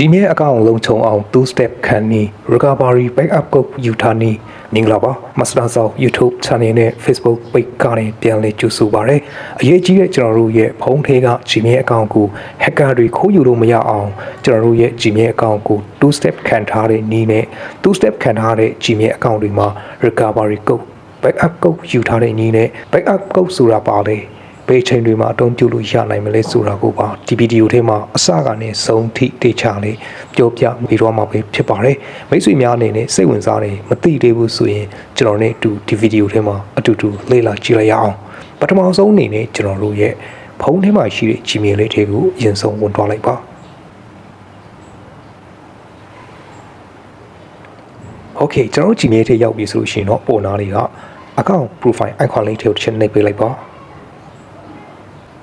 Gmail အကောင့်လုံးချုံအောင် two step ခံနည်း recovery backup ကိုယူထားနည်းမင်္ဂလာပါ Master Sound YouTube channel နဲ့ Facebook page ကနေပြန်လည်ကြိုဆိုပါရစေအရေးကြီးတဲ့ကျွန်တော်တို့ရဲ့ဖုန်းထဲက Gmail အကောင့်ကို hacker တွေခိုးယူလို့မရအောင်ကျွန်တော်တို့ရဲ့ Gmail အကောင့်ကို two step ခံထားတဲ့နည်းနဲ့ two step ခံထားတဲ့ Gmail အကောင့်တွေမှာ recovery code backup code ယူထားတဲ့နည်းနဲ့ backup code ဆိုတာပါလေ ဘယ်အချိန်တွေမှာအသုံးပြုလို့ရနိုင်မလဲဆိုတာကိုပါဒီဗီဒီယိုထဲမှာအစကနေဆုံးထိတေချာလေးပြောပြပြီးတော့မှာပဲဖြစ်ပါတယ်မိတ်ဆွေများအနေနဲ့စိတ်ဝင်စားတယ်မသိသေးဘူးဆိုရင်ကျွန်တော်နဲ့အတူဒီဗီဒီယိုထဲမှာအတူတူလေ့လာကြည့်လိုက်ရအောင်ပထမဆုံးအနေနဲ့ကျွန်တော်တို့ရဲ့ဖုန်းထဲမှာရှိတဲ့ Gmail လေးတွေကိုအရင်ဆုံးဝင်သွားလိုက်ပါโอเคကျွန်တော်တို့ Gmail ထဲရောက်ပြီဆိုလို့ရှိရင်တော့ပုံနာလေးက account profile icon လေးတွေကိုတစ်ချက်နှိပ်ပေးလိုက်ပါ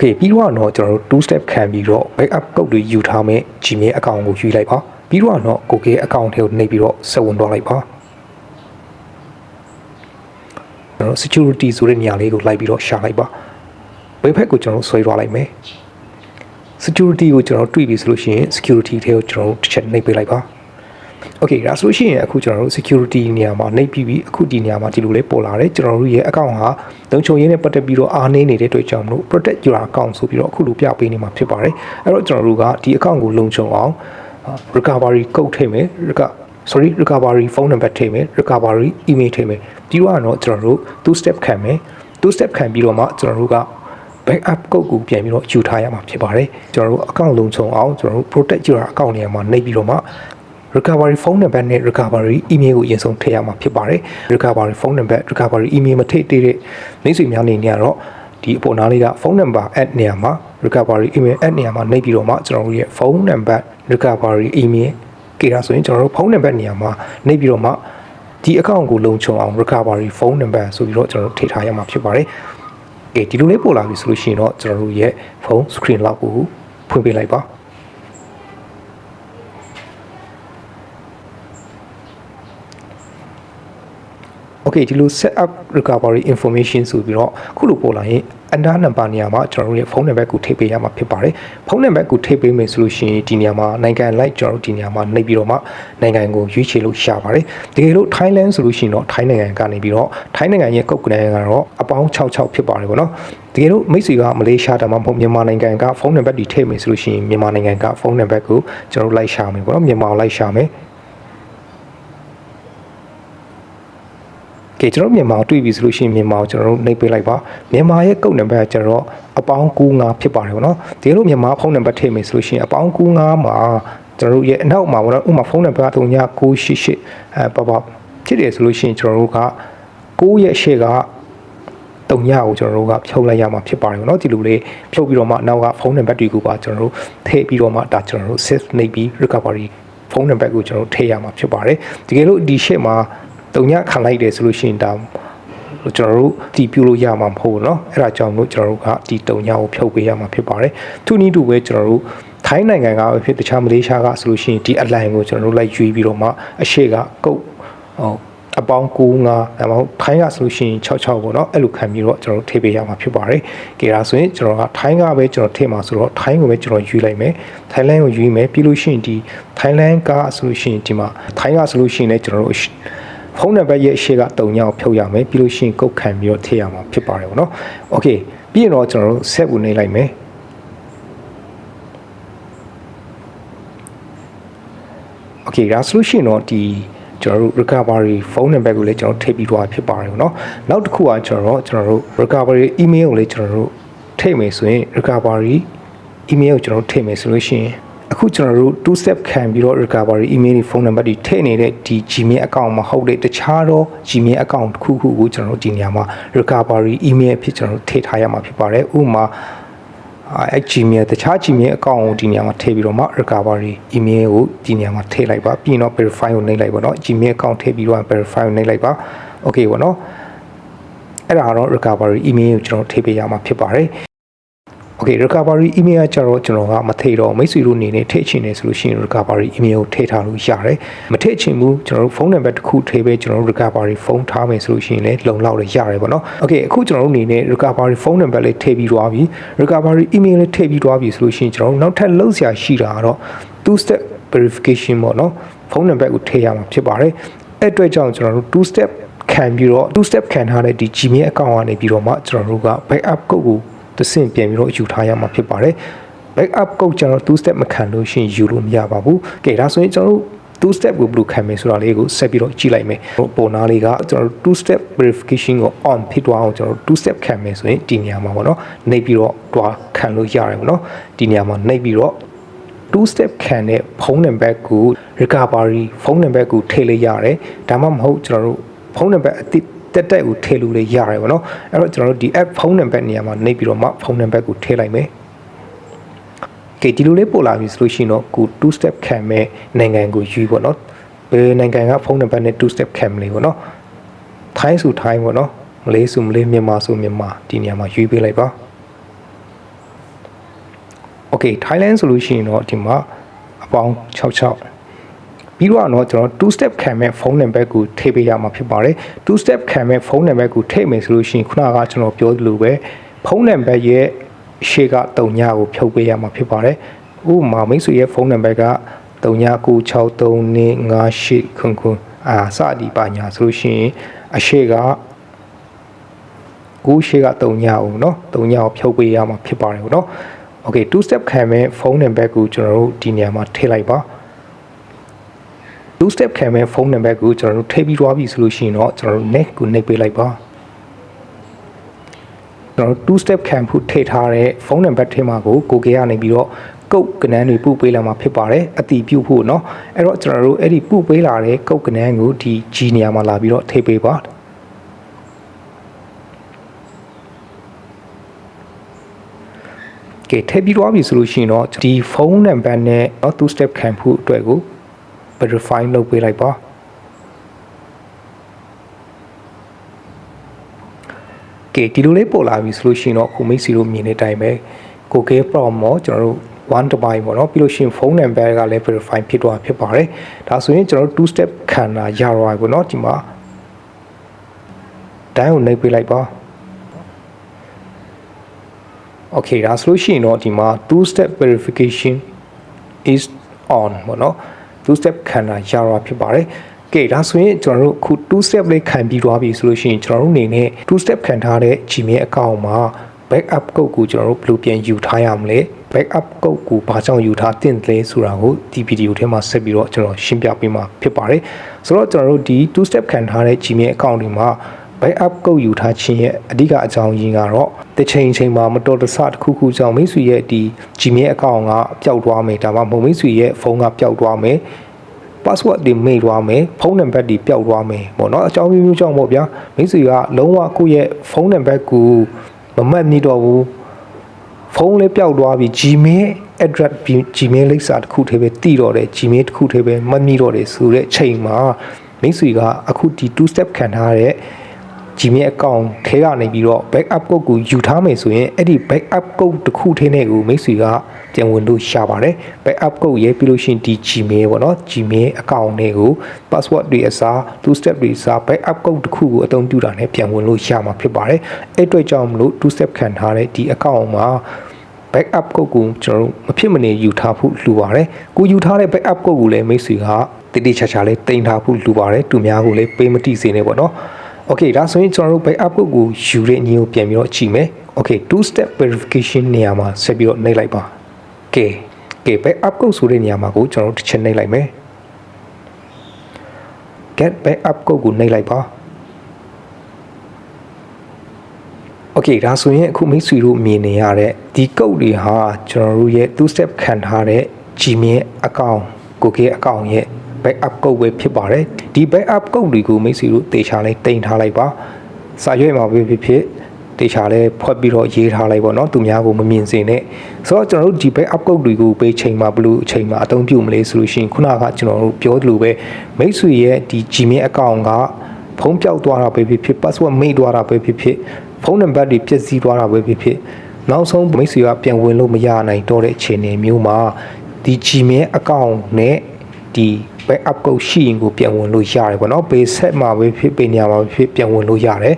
Okay ပြီးတော့တော့ကျွန်တော်တို့2 step ခံပြီးတော့ backup code တွေယူထားမဲ့ Gmail အကောင့်ကိုယူလိုက်ပါပြီးတော့တော့ Google အကောင့်ထဲကိုနှိပ်ပြီးတော့ဆက်ဝင်သွားလိုက်ပါကျွန်တော် security ဆိုတဲ့နေရာလေးကိုလိုက်ပြီးတော့ရှာလိုက်ပါ web page ကိုကျွန်တော်ဆွဲထားလိုက်မယ် security ကိုကျွန်တော်တွေ့ပြီဆိုလို့ရှိရင် security ထဲကိုကျွန်တော်တို့တစ်ချက်နှိပ်ပေးလိုက်ပါ Okay ဒါဆိုလို့ရှိရင်အခုကျွန်တော်တို့ security နေရာမှာနှိပ်ပြီးပြီအခုဒီနေရာမှာဒီလိုလေးပေါ်လာတယ်ကျွန်တော်တို့ရဲ့ account ဟာလုံခြုံရေးနဲ့ပတ်သက်ပြီးတော့အားနည်းနေတဲ့အတွက်ကြောင့်မလို့ protect your account ဆိုပြီးတော့အခုလိုပြပေးနေမှာဖြစ်ပါတယ်အဲ့တော့ကျွန်တော်တို့ကဒီ account ကိုလုံခြုံအောင် recovery code ထည့်မယ် sorry recovery phone number ထည့်မယ် recovery email ထည့်မယ်ပြီးတော့တော့ကျွန်တော်တို့ two step ခံမယ် two step ခံပြီးတော့မှကျွန်တော်တို့က backup code ကိုပြန်ပြီးတော့ယူထားရမှာဖြစ်ပါတယ်ကျွန်တော်တို့ account လုံခြုံအောင်ကျွန်တော်တို့ protect your account နေရာမှာနှိပ်ပြီးတော့မှ recovery phone number နဲ့ recovery email ကိုအရင်ဆုံးထည့်ရမှာဖြစ်ပါတယ် recovery phone number recovery email မထည့်သေးတဲ့မိတ်ဆွေများအနေနဲ့ကတော့ဒီအပေါ်နားလေးက phone number add နေရာမှာ recovery email add နေရာမှာနှိပ်ပြီးတော့မှကျွန်တော်တို့ရဲ့ phone number recovery email ကေတာဆိုရင်ကျွန်တော်တို့ phone number နေရာမှာနှိပ်ပြီးတော့မှဒီ account ကိုလုံခြုံအောင် recovery phone number ဆိုပြီးတော့ကျွန်တော်တို့ထည့်ထားရမှာဖြစ်ပါတယ်ကဲဒီလိုလေးပို့လာပြီဆိုလို့ရှိရင်တော့ကျွန်တော်တို့ရဲ့ phone screen lock ကိုဖွင့်ပေးလိုက်ပါ Okay ဒီလို set up recovery information ဆိုပြီးတော့ခုလိုပို့လာရင် under number နေရာမှာကျွန်တော်တို့ရဲ့ဖုန်းနံပါတ်ကိုထည့်ပေးရမှာဖြစ်ပါတယ်ဖုန်းနံပါတ်ကိုထည့်ပေးမယ်ဆိုလို့ရှိရင်ဒီနေရာမှာနိုင်ငံလိုက်ကျွန်တော်တို့ဒီနေရာမှာနှိပ်ပြီးတော့မှနိုင်ငံကိုရွေးချယ်လို့ရှာပါတယ်တကယ်လို့ Thailand ဆိုလို့ရှိရင်တော့ Thai နိုင်ငံကနေပြီးတော့ Thai နိုင်ငံရဲ့ကုတ်ကနေကတော့အပေါင်း66ဖြစ်ပါတယ်ပေါ့နော်တကယ်လို့မိတ်ဆွေကမလေးရှားဒါမှမဟုတ်မြန်မာနိုင်ငံကဖုန်းနံပါတ်တွေထည့်မယ်ဆိုလို့ရှိရင်မြန်မာနိုင်ငံကဖုန်းနံပါတ်ကိုကျွန်တော်တို့လိုက်ရှာမယ်ပေါ့နော်မြန်မာကိုလိုက်ရှာမယ် ကဲကျွန်တော်မြန်မာကိုတွေ့ပြီဆိုလို့ရှိရင်မြန်မာကိုကျွန်တော်တို့နှိပ်ပေးလိုက်ပါမြန်မာရဲ့ကုတ်နံပါတ်ကကျွန်တော်အပေါင်း95ဖြစ်ပါတယ်ဗောနော်ဒီလိုမြန်မာဖုန်းနံပါတ်ထည့်မယ်ဆိုလို့ရှိရင်အပေါင်း95မှာကျွန်တော်တို့ရဲ့အနောက်မှာဗောနော်ဥပမာဖုန်းနံပါတ်3988အဲပပဖြစ်တယ်ဆိုလို့ရှိရင်ကျွန်တော်တို့က9ရဲ့ရှေ့ကတုံညကိုကျွန်တော်တို့ကဖြုတ်လိုက်ရမှာဖြစ်ပါတယ်ဗောနော်ဒီလိုလေးဖြုတ်ပြီးတော့မှနောက်ကဖုန်းနံပါတ်တွေကိုပါကျွန်တော်တို့ထည့်ပြီးတော့မှဒါကျွန်တော်တို့ save နှိပ်ပြီး recovery ဖုန်းနံပါတ်ကိုကျွန်တော်ထည့်ရမှာဖြစ်ပါတယ်တကယ်လို့ဒီရှေ့မှာ တုံညခံလိုက်တယ်ဆိုလို့ရှိရင်ဒါကျွန်တော်တို့တီးပြလို့ရမှာမဟုတ်ဘူးเนาะအဲ့ဒါကြောင့်မို့ကျွန်တော်တို့ကဒီတုံညကိုဖြုတ်ပေးရမှာဖြစ်ပါတယ်သူနည်းတူပဲကျွန်တော်တို့ထိုင်းနိုင်ငံကပဲဖြစ်တခြားမလေးရှားကဆိုလို့ရှိရင်ဒီအလိုင်းကိုကျွန်တော်တို့လိုက်ရွေးပြီးတော့မှအရှိကကုတ်ဟိုအပေါင်း95ဒါမှမဟုတ်ထိုင်းကဆိုလို့ရှိရင်66ပေါ့เนาะအဲ့လိုခံပြီးတော့ကျွန်တော်တို့ထည့်ပေးရမှာဖြစ်ပါတယ်။ကြည့်ရဆိုရင်ကျွန်တော်ကထိုင်းကပဲကျွန်တော်ထည့်မှာဆိုတော့ထိုင်းကိုပဲကျွန်တော်ယူလိုက်မယ်။ထိုင်းလန်ကိုယူမယ်ပြီးလို့ရှိရင်ဒီထိုင်းလန်ကဆိုလို့ရှိရင်ဒီမှာထိုင်းကဆိုလို့ရှိရင်လည်းကျွန်တော်တို့ ဖုန်းနံပါတ်ရဲ့အရှိကတုံညောင်ဖြုတ်ရမယ်ပြီးလို့ရှိရင်ကုတ်ခံပြီးတော့ထည့်ရမှာဖြစ်ပါတယ်ပေါ့နော်။ Okay ပြီးရင်တော့ကျွန်တော်တို့ set ကိုနှိပ်လိုက်မယ်။ Okay ဒါဆိုလို့ရှိရင်တော့ဒီကျွန်တော်တို့ recovery phone number ကိုလည်းကျွန်တော်ထိပ်ပြီးသွားဖြစ်ပါတယ်ပေါ့နော်။နောက်တစ်ခုကကျွန်တော်တို့ကျွန်တော်တို့ recovery email ကိုလည်းကျွန်တော်တို့ထိပ်မယ်ဆိုရင် recovery email ကိုကျွန်တော်တို့ထိပ်မယ်ဆိုလို့ရှိရင် အခုကျွန်တော်တို့2 step ခံပြီးတော့ recovery email တွေ phone number တွေထည့်နေတဲ့ဒီ Gmail account မှာဟုတ်တဲ့တခြားတော့ Gmail account တစ်ခုခုကိုကျွန်တော်တို့ဒီနေရာမှာ recovery email ဖြစ်ကျွန်တော်တို့ထည့်ထားရမှာဖြစ်ပါတယ်ဥပမာအဲ Gmail တခြား Gmail account ကိုဒီနေရာမှာထည့်ပြီးတော့မှ recovery email ကိုဒီနေရာမှာထည့်လိုက်ပါပြီးရင်တော့ verify ကိုနှိပ်လိုက်ပါတော့ Gmail account ထည့်ပြီးတော့ verify ကိုနှိပ်လိုက်ပါ okay ပေါ့နော်အဲ့ဒါကတော့ recovery email ကိုကျွန်တော်ထည့်ပေးရမှာဖြစ်ပါတယ် Okay recovery email ကကျတော့ကျွန်တော်ကမထိတော့မိတ်ဆွေတို့အနေနဲ့ထိချင်နေဆိုလို့ရှိရင် recovery email ကိုထည့်ထားလို့ရတယ်မထိချင်ဘူးကျွန်တော်တို့ဖုန်းနံပါတ်တစ်ခုထည့်ပေးကျွန်တော်တို့ recovery ဖုန်းထားမယ်ဆိုလို့ရှိရင်လည်းလုံလောက်လည်းရတယ်ပေါ့နော် Okay အခုကျွန်တော်တို့အနေနဲ့ recovery ဖုန်းနံပါတ်လေးထည့်ပြီးသွားပြီ recovery email လေးထည့်ပြီးသွားပြီဆိုလို့ရှိရင်ကျွန်တော်တို့နောက်ထပ်လုပ်စရာရှိတာကတော့2 step verification ပေါ့နော်ဖုန်းနံပါတ်ကိုထည့်ရမှာဖြစ်ပါတယ်အဲ့အတွက်ကြောင့်ကျွန်တော်တို့2 step ခံပြီးတော့2 step ခံထားတဲ့ဒီ Gmail account ကနေပြီးတော့မှကျွန်တော်တို့က backup code ကို သစင့်ပြန်ပြီးတော့ယူထားရမှာဖြစ်ပါတယ် backup code ကျွန်တော်2 step မခံလို့ရှိရင်ယူလို့မရပါဘူး။ကဲဒါဆိုရင်ကျွန်တော်တို့2 step ကိုဘယ်လိုခံမလဲဆိုတာလေးကိုဆက်ပြီးတော့ကြည့်လိုက်မယ်။ပုံနာလေးကကျွန်တော်တို့2 step verification ကို on ဖြစ်သွားအောင်ကျွန်တော်တို့2 step ခံမယ်ဆိုရင်ဒီနေရာမှာပေါ့နော်။နှိပ်ပြီးတော့တွားခံလို့ရတယ်ပေါ့နော်။ဒီနေရာမှာနှိပ်ပြီးတော့2 step ခံတဲ့ဖုန်းနံပါတ်ကို recovery ဖုန်းနံပါတ်ကိုထည့်လိုက်ရတယ်။ဒါမှမဟုတ်ကျွန်တော်တို့ဖုန်းနံပါတ်အတိ တက်တက်ကိုထည့်လို့လည်းရတယ်ပေါ့နော်။အဲ့တော့ကျွန်တော်တို့ဒီ app ဖုန်းနံပါတ်နေရာမှာနှိပ်ပြီးတော့မှဖုန်းနံပါတ်ကိုထည့်လိုက်မယ်။ကဲဒီလိုလေးပို့လာပြီဆိုလို့ရှိရင်တော့ကို2 step ခံမဲ့နိုင်ငံကိုယူပေါ့နော်ဘယ်နိုင်ငံကဖုန်းနံပါတ်နဲ့2 step ခံမလဲပေါ့နော်ထိုင်းဆိုထိုင်းပေါ့နော်မလေးဆိုမလေးမြန်မာဆိုမြန်မာဒီနေရာမှာယူပေးလိုက်ပါโอเค Thailand ဆိုလို့ရှိရင်တော့ဒီမှာအပေါင်း66 ပြီးတော့တော့ကျွန်တော်2 step ခံမဲ့ဖုန်းနံပါတ်ကိုထည့်ပေးရမှာဖြစ်ပါတယ်2 step ခံမဲ့ဖုန်းနံပါတ်ကိုထည့်မယ်ဆိုလို့ရှိရင်ခုနကကျွန်တော်ပြောသလိုပဲဖုန်းနံပါတ်ရဲ့ရှေ့က3ညကိုဖြုတ်ပေးရမှာဖြစ်ပါတယ်ဥပမာမိတ်ဆွေရဲ့ဖုန်းနံပါတ်က39963258ခွန်းခွန်းအာစသည်ပါညာဆိုလို့ရှိရင်အရှေ့ကကိုရှေ့က3ညကိုเนาะ3ညကိုဖြုတ်ပေးရမှာဖြစ်ပါတယ်เนาะโอเค2 step ခံမဲ့ဖုန်းနံပါတ်ကိုကျွန်တော်တို့ဒီနေရာမှာထည့်လိုက်ပါ 2 step ခံမဲ့ဖုန်းနံပါတ်ကိုကျွန်တော်တို့ထည့်ပြီးသွားပြီဆိုလို့ရှိရင်တော့ကျွန်တော်တို့ next ကိုနှိပ်ပေးလိုက်ပါကျွန်တော်တို့2 step ခံဖို့ထည့်ထားတဲ့ဖုန်းနံပါတ်ထဲမှာကိုကိုကေကနေပြီးတော့ကုတ်ကနန်းတွေပို့ပေးလာမှာဖြစ်ပါတယ်အတီးပြုတ်ဖို့เนาะအဲ့တော့ကျွန်တော်တို့အဲ့ဒီပို့ပေးလာတဲ့ကုတ်ကနန်းကိုဒီ G နေရာမှာလာပြီးတော့ထည့်ပေးပါကဲထည့်ပြီးတော့ပြီဆိုလို့ရှိရင်တော့ဒီဖုန်းနံပါတ်နဲ့เนาะ2 step ခံဖို့အတွက်ကို verify လုပ်ပေးလိုက်ပါကဲဒီလိုလေးပေါ်လာပြီဆိုလို့ရှိရင်တော့ခုမိတ်စီတို့မြင်တဲ့အတိုင်းပဲကိုကေ prom မောကျွန်တော်တို့1 device ပေါ့နော်ပြီးလို့ရှိရင်ဖုန်းနံပါတ်ကလည်း verify ဖြစ်သွားဖြစ်ပါတယ်ဒါဆိုရင်ကျွန်တော်တို့2 step ခံတာရတော့ပါဘူးเนาะဒီမှာတန်းကိုနှိပ်ပေးလိုက်ပါ Okay ဒါဆိုလို့ရှိရင်တော့ဒီမှာ two step verification is on ပေါ့နော် two step ခံတာရတာဖြစ်ပါတယ်ကဲဒါဆိုရင်ကျွန်တော်တို့ခု2 step လေးခံပြီးသွားပြီဆိုလို့ရှိရင်ကျွန်တော်တို့အနေနဲ့2 step ခံထားတဲ့ Gmail account မှာ backup code ကိုကျွန်တော်တို့ဘယ်လိုပြန်ယူထားရမလဲ backup code ကိုဘာကြောင့်ယူထားတင်လဲဆိုတာကိုဒီဗီဒီယိုထဲမှာဆက်ပြီးတော့ကျွန်တော်ရှင်းပြပေးမှာဖြစ်ပါတယ်ဆိုတော့ကျွန်တော်တို့ဒီ2 step ခံထားတဲ့ Gmail account တွေမှာ backup ကုတ်ယူထားခြင်းရဲ့အဓိကအကြောင်းရင်းကတော့တစ်ချိန်ချိန်မှာမတော်တဆတစ်ခုခုကြောင့်မိတ်ဆွေရဲ့ဒီ Gmail account ကပျောက်သွားမယ်ဒါမှမဟုတ်မိတ်ဆွေရဲ့ဖုန်းကပျောက်သွားမယ် password တွေမေ့သွားမယ်ဖုန်းနံပါတ်တွေပျောက်သွားမယ်ပေါ့နော်အကြောင်းမျိုးမျိုးကြောင့်ပေါ့ဗျာမိတ်ဆွေကလုံးဝကိုယ့်ရဲ့ဖုန်းနံပါတ်ကိုမမှတ်မိတော့ဘူးဖုန်းလေးပျောက်သွားပြီ Gmail address Gmail လိပ်စာတစ်ခုတည်းပဲတည်တော့တယ် Gmail တစ်ခုတည်းပဲမမိတော့တယ်ဆိုတဲ့ချိန်မှာမိတ်ဆွေကအခုဒီ2 step ခံထားတဲ့ Gmail account ထဲကနေပြီးတော့ backup code ကိုယူထားမယ်ဆိုရင်အဲ့ဒီ backup code တစ်ခုထဲနဲ့ကိုမိတ်ဆွေကပြန်ဝင်လို့ရပါတယ် backup code ရေးပြီးလို့ရှိရင်ဒီ Gmail ပေါ့နော် Gmail account တွေကို password တွေအစား two step တွေအစား backup code တစ်ခုကိုအသုံးပြုတာနဲ့ပြန်ဝင်လို့ရမှာဖြစ်ပါတယ်အဲ့အတွက်ကြောင့်မလို့ two step ခံထားတဲ့ဒီ account မှာ backup code ကိုကျွန်တော်တို့မဖြစ်မနေယူထားဖို့လိုပါတယ်ကိုယူထားတဲ့ backup code ကိုလည်းမိတ်ဆွေကတိတိကျကျလေးတင်ထားဖို့လိုပါတယ်သူများကိုလည်းပေးမတိစေနဲ့ပေါ့နော် Okay ဒါဆိုရင်ကျွန်တော်တို့ backup code ကိုယူတဲ့ညကိုပြန်ပြီးတော့ကြည့်မယ် Okay two step verification နေရာမှာဆက်ပြီးတော့နှိပ်လိုက်ပါ Okay Okay backup code ဆိုတဲ့နေရာမှာကိုကျွန်တော်တို့တစ်ချက်နှိပ်လိုက်မယ် get backup code ကိုနှိပ်လိုက်ပါ Okay ဒါဆိုရင်အခုမိတ်ဆွေတို့မြင်နေရတဲ့ဒီ code တွေဟာကျွန်တော်တို့ရဲ့ two step ခံထားတဲ့ Gmail account Google account ရဲ့ backup code ပဲဖြစ်ပါတယ်ဒီ backup code တွေကိုမိတ်ဆွေတို့တေချာလေးတင်ထားလိုက်ပါစာရွက်မှာပဲဖြစ်ဖြစ်တေချာလေးဖွက်ပြီးတော့ရေးထားလိုက်ပါတော့သူများကိုမမြင်စေနဲ့ဆိုတော့ကျွန်တော်တို့ဒီ backup code တွေကိုပေးချိန်မှာဘလို့အချိန်မှာအသုံးပြုမလဲဆိုလို့ရှိရင်ခုနကကျွန်တော်တို့ပြောသလိုပဲမိတ်ဆွေရဲ့ဒီ Gmail account ကဖုန်းပြောက်သွားတာပဲဖြစ်ဖြစ် password မေ့သွားတာပဲဖြစ်ဖြစ်ဖုန်းနံပါတ်တွေပြည့်စည်သွားတာပဲဖြစ်ဖြစ်နောက်ဆုံးမိတ်ဆွေကပြန်ဝင်လို့မရနိုင်တော့တဲ့အခြေအနေမျိုးမှာဒီ Gmail account နဲ့ ဒီ backup code ရှိရင်ကိုပြန်ဝင်လို့ရတယ်ပေါ့နော် base set မှာပဲဖြစ်ပေညာမှာပဲဖြစ်ပြန်ဝင်လို့ရတယ်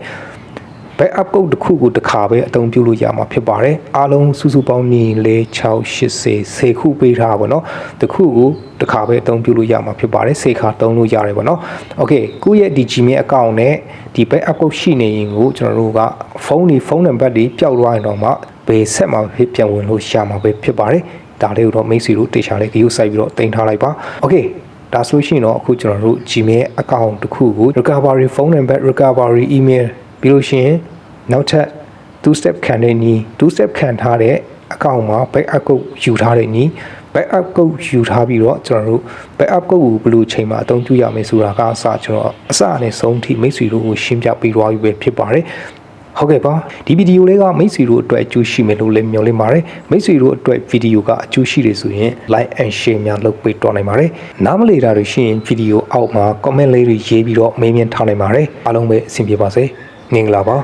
backup code တစ်ခုကိုတစ်ခါပဲအသုံးပြုလို့ရမှာဖြစ်ပါတယ်အားလုံးစုစုပေါင်းမြင်လဲ6 80 10ခုပေးထားပါတော့တစ်ခုကိုတစ်ခါပဲအသုံးပြုလို့ရမှာဖြစ်ပါတယ်10ခါသုံးလို့ရတယ်ပေါ့နော် okay ကိုယ့်ရဲ့ဒီ Gmail account နဲ့ဒီ backup code ရှိနေရင်ကိုကျွန်တော်တို့ကဖုန်းတွေဖုန်းနံပါတ်တွေပျောက်သွားရင်တော့မှဘယ်ဆက်မှပြန်ဝင်လို့ရမှာပဲဖြစ်ပါတယ်ဒါလေးကိုတော့မိတ်ဆွေတို့တေချာလေးဂရုစိုက်ပြီးတော့တင်ထားလိုက်ပါ okay ဒါဆိုရှင်တော့အခုကျွန်တော်တို့ Gmail account တစ်ခုကို recovery phone number recovery email ပြီးလို့ရှိရင်နောက်ထပ် two step ခံတဲ့နီး two step ခံထားတဲ့ account မှာ backup code ယူထားတဲ့နီး backup code ယူထားပြီးတော့ကျွန်တော်တို့ backup code ကိုဘယ်လိုချိန်မှာအသုံးပြုရမလဲဆိုတာကအစကျွန်တော်အစနဲ့ဆုံးထိမိတ်ဆွေတို့ကိုရှင်းပြပေးသွားပြီးပဲဖြစ်ပါတယ်ဟုတ်ကဲ့ပါဒီဗီဒီယိုလေးကမိတ်ဆွေတို့အတွက်အကျိုးရှိမယ်လို့လည်းမျှော်လင့်ပါတယ်မိတ်ဆွေတို့အတွက်ဗီဒီယိုကအကျိုးရှိတယ်ဆိုရင် like and share များလုပ်ပေးတော့နိုင်ပါတယ်နားမလည်တာတွေရှိရင်ဗီဒီယိုအောက်မှာ comment လေးတွေရေးပြီးတော့မေးမြန်းထားနိုင်ပါတယ်အားလုံးပဲအဆင်ပြေပါစေ မင်္ဂလာပါ